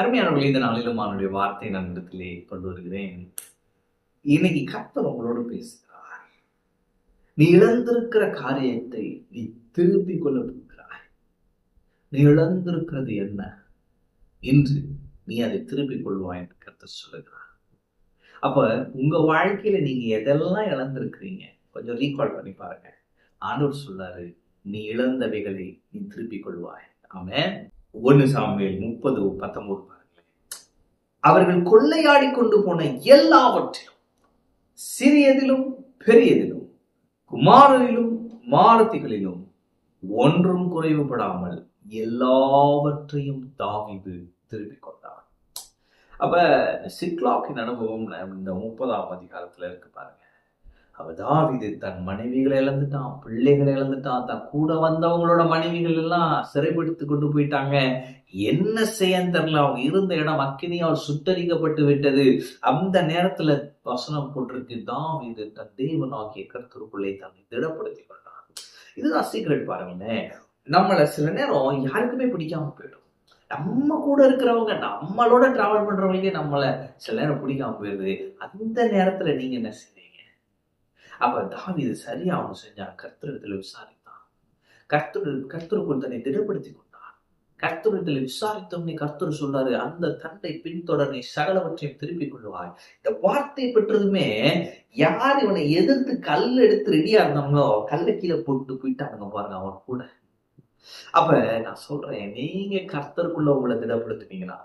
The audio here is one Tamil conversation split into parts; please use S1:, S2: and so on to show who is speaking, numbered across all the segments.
S1: அருமையானவர்களே இந்த நாளிலும் அவனுடைய வார்த்தை நான் இடத்திலே கொண்டு வருகிறேன். இன்னைக்கு கத்தர் உங்களோடு பேசுகிறார். நீ இழந்திருக்கிற காரியத்தை நீ திருப்பிக் கொள்ள போகிறாய் நீ இழந்திருக்கிறது என்ன? என்று நீ அதை திருப்பிக் கொள்வாய் என்று கர்த்தர் சொல்லுகிறார். அப்ப உங்க வாழ்க்கையில நீங்க எதெல்லாம் இழந்திருக்கிறீங்க? கொஞ்சம் ரீகால் பண்ணி பாருங்க. ஆண்டவர் சொல்றாரு நீ இழந்தவைகளை நீ திருப்பிக் கொள்வாய். ஆமே ஒன்னு சாமியில் முப்பது பத்தொன்பது பாருங்களேன். அவர்கள் கொள்ளையாடி கொண்டு போன எல்லாவற்றிலும் சிறியதிலும் பெரியதிலும் குமாரரிலும் மாரதிகளிலும் ஒன்றும் குறைவுபடாமல் எல்லாவற்றையும் தாவிது திருப்பிக் கொண்டார் அப்ப சிக்லாக்கின் அனுபவம் இந்த முப்பதாம் அதிகாரத்துல இருக்கு பாருங்க. அவ தாவிது தன் மனைவிகளை இழந்துட்டான் பிள்ளைகளை இழந்துட்டான் தன் கூட வந்தவங்களோட மனைவிகள் எல்லாம் சிறைப்படுத்தி கொண்டு போயிட்டாங்க. என்ன செய்யன்னு தெரியல அவங்க இருந்த இடம் அக்கினியால் சுட்டரிக்கப்பட்டு விட்டது. அந்த நேரத்துல வசனம் போட்டிருக்கு தாவிது தன் தேவனாகிய கருத்துருக்குள்ளே தன்னை திடப்படுத்தி கொண்டான். இதுதான் சீக்ரெட் பாருங்களேன் நம்மள சில நேரம் யாருக்குமே பிடிக்காம போயிடும். நம்ம கூட இருக்கிறவங்க நம்மளோட டிராவல் பண்றவங்களுக்கே நம்மள சில நேரம் பிடிக்காம போயிடுது. அந்த நேரத்துல நீங்க என்ன செய்ய அப்ப தாவிது சரியா அவன் செஞ்சான் கர்த்தரிடத்தில் விசாரித்தான். கர்த்தர் கர்த்தருக்குள் தன்னை திடப்படுத்தி கொண்டான் கர்த்தரிடத்தில் விசாரித்தவனே கர்த்தர் சொல்றாரு அந்த தண்டை பின்தொடர் நீ சகலவற்றையும் திருப்பிக் கொள்வாய் இந்த வார்த்தை பெற்றதுமே யார் இவனை எதிர்த்து கல் எடுத்து ரெடியா இருந்தாங்களோ கல்லை கீழே போட்டு போயிட்டாங்க பாருங்க அவன் கூட. அப்ப நான் சொல்றேன் நீங்க கர்த்தருக்குள்ள உங்களை திடப்படுத்துனீங்கன்னா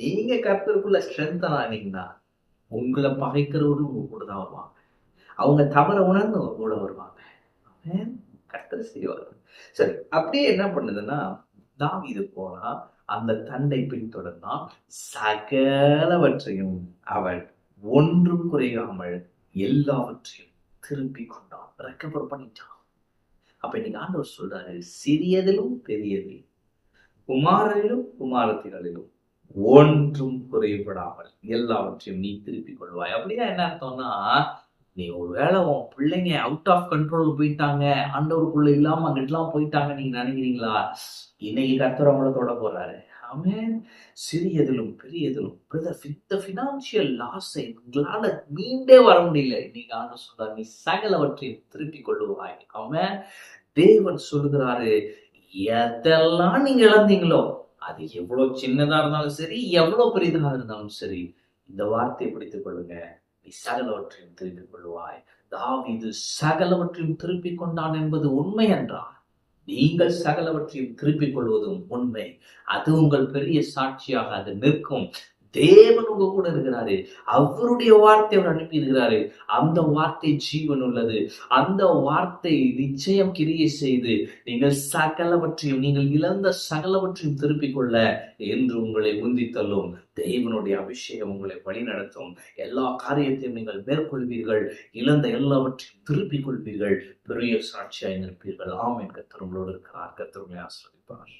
S1: நீங்க கர்த்தருக்குள்ள ஸ்ட்ரென்தன் ஆனீங்கன்னா உங்களை பகைக்கிறவரும் உங்க கூட தான் வருவாங்க. அவங்க தவறை உணர்ந்து கூட வருவாங்க. கர்த்தர் செய்வார். சரி அப்படியே என்ன பண்ணுதுன்னா தாவீது போனா அந்த தண்டை பின்தொடர்ந்தான். சகலவற்றையும் அவள் ஒன்றும் குறையாமல் எல்லாவற்றையும் திருப்பி கொண்டான். ரெக்கவர் பண்ணிட்டான். அப்ப இன்னைக்கு ஆண்டவர் சொல்றாரு சிறியதிலும் பெரியதில் குமாரரிலும் குமாரத்திகளிலும் ஒன்றும் குறைபடாமல் எல்லாவற்றையும் நீ திருப்பிக் கொள்வாய். அப்படின்னா என்ன அர்த்தம்னா நீ ஒரு வேளை உன் பிள்ளைங்க அவுட் ஆஃப் கண்ட்ரோல் போயிட்டாங்க ஆண்டவருக்குள்ள இல்லாம அங்கிட்டலாம் போயிட்டாங்க நீங்க நினைக்கிறீங்களா? இன்னைக்கு கர்த்தர் அவங்கள தொட போறாரு. அவன் சிறியதிலும் பெரியதிலும் பிரதர் இந்த ஃபினான்ஷியல் லாஸை உங்களால மீண்டே வர முடியல. இன்னைக்கு ஆண்டு சொல்றாரு நீ சகலவற்றையும் திருப்பி கொள்ளுவாய். அவன் தேவன் சொல்லுகிறாரு எதெல்லாம் நீங்க இழந்தீங்களோ அது எவ்வளவு சின்னதா இருந்தாலும் சரி எவ்வளவு பெரியதாக இருந்தாலும் சரி இந்த வார்த்தையை பிடித்துக் கொள்ளுங்க. நீ சகலவற்றையும் திருப்பிக் கொள்வாய் தாவீது சகலவற்றையும் திருப்பிக் கொண்டான் என்பது உண்மை என்றார் நீங்கள் சகலவற்றையும் திருப்பிக் கொள்வதும் உண்மை. அது உங்கள் பெரிய சாட்சியாக அது நிற்கும். தேவன் உங்க கூட இருக்கிறாரு. அவருடைய வார்த்தை அவர் அனுப்பி இருக்கிறாரு. அந்த வார்த்தை ஜீவன் உள்ளது. அந்த வார்த்தை நிச்சயம் கிரியை செய்து நீங்கள் சகலவற்றையும் நீங்கள் இழந்த சகலவற்றையும் திருப்பிக் கொள்ள என்று உங்களை உந்தி தள்ளும் தேவனுடைய அபிஷேகம் உங்களை வழிநடத்தும் எல்லா காரியத்தையும் நீங்கள் மேற்கொள்வீர்கள். இழந்த எல்லாவற்றையும் திருப்பிக் கொள்வீர்கள். பெரிய சாட்சியாய் நிற்பீர்கள். ஆம் என் கத்தர் உங்களோடு இருக்கிறார். கத்தர் ஆசிரியப்பார்